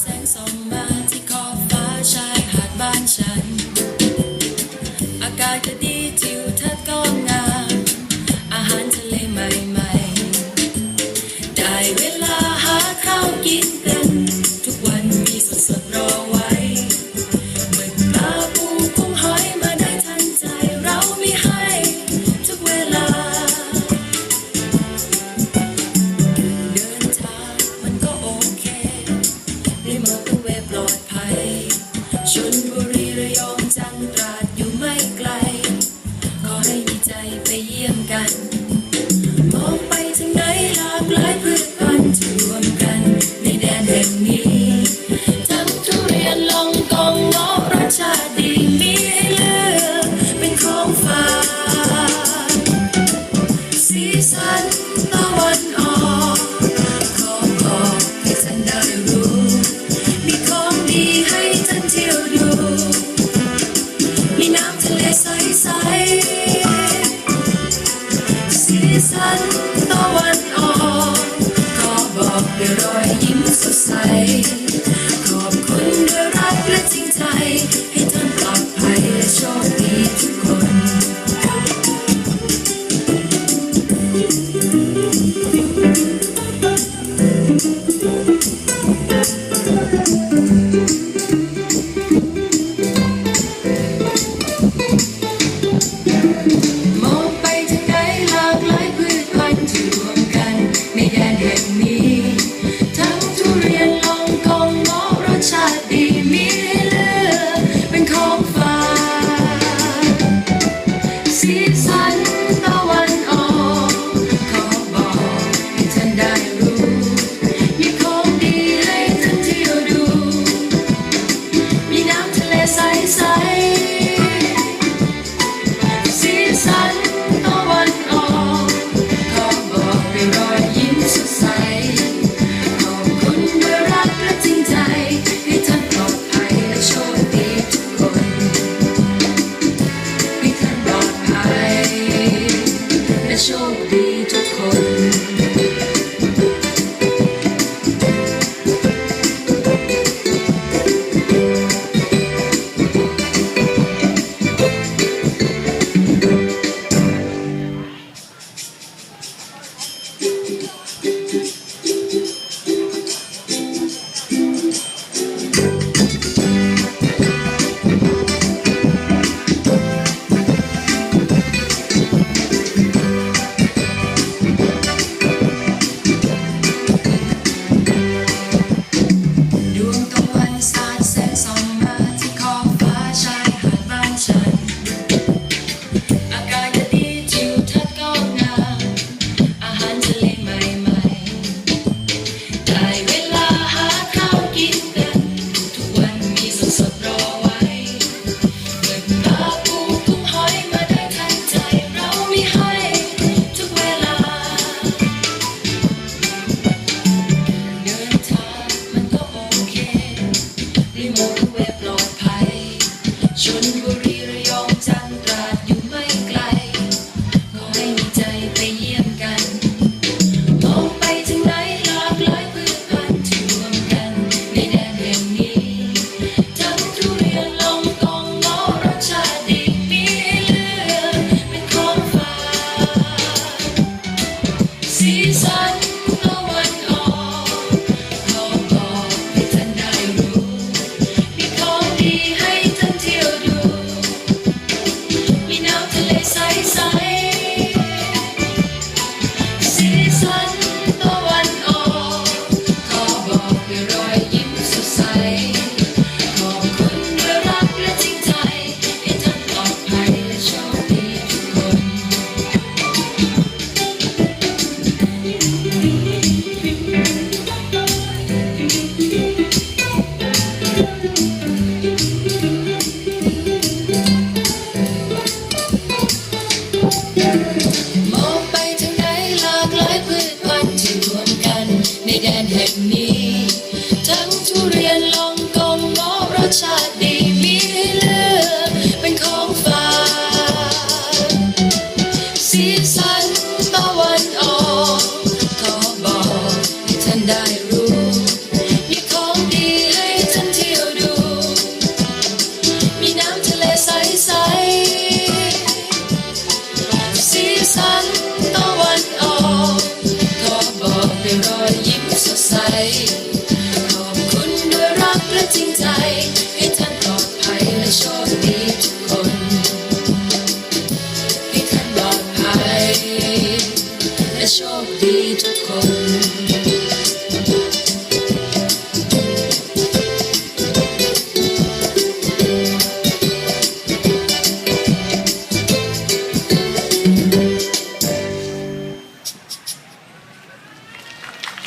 แสงส่องมาที่ขอฟ้าชายหาดบ้านฉัน อากาศก็ดีทิวทัศน์ก็งามอาหารทะเลใหม่ๆ ได้เวลาหาข้าวกินกัน ทุกวันมีสดๆรอไว้ สันตะวันออกก็บอกด้วยรอยยิ้มสดใส ได้รู้ มีของดีให้ท่านเที่ยวดู มีน้ำทะเลใสๆสีสันตะวันออก ก็บอกรอยยิ้มสดใส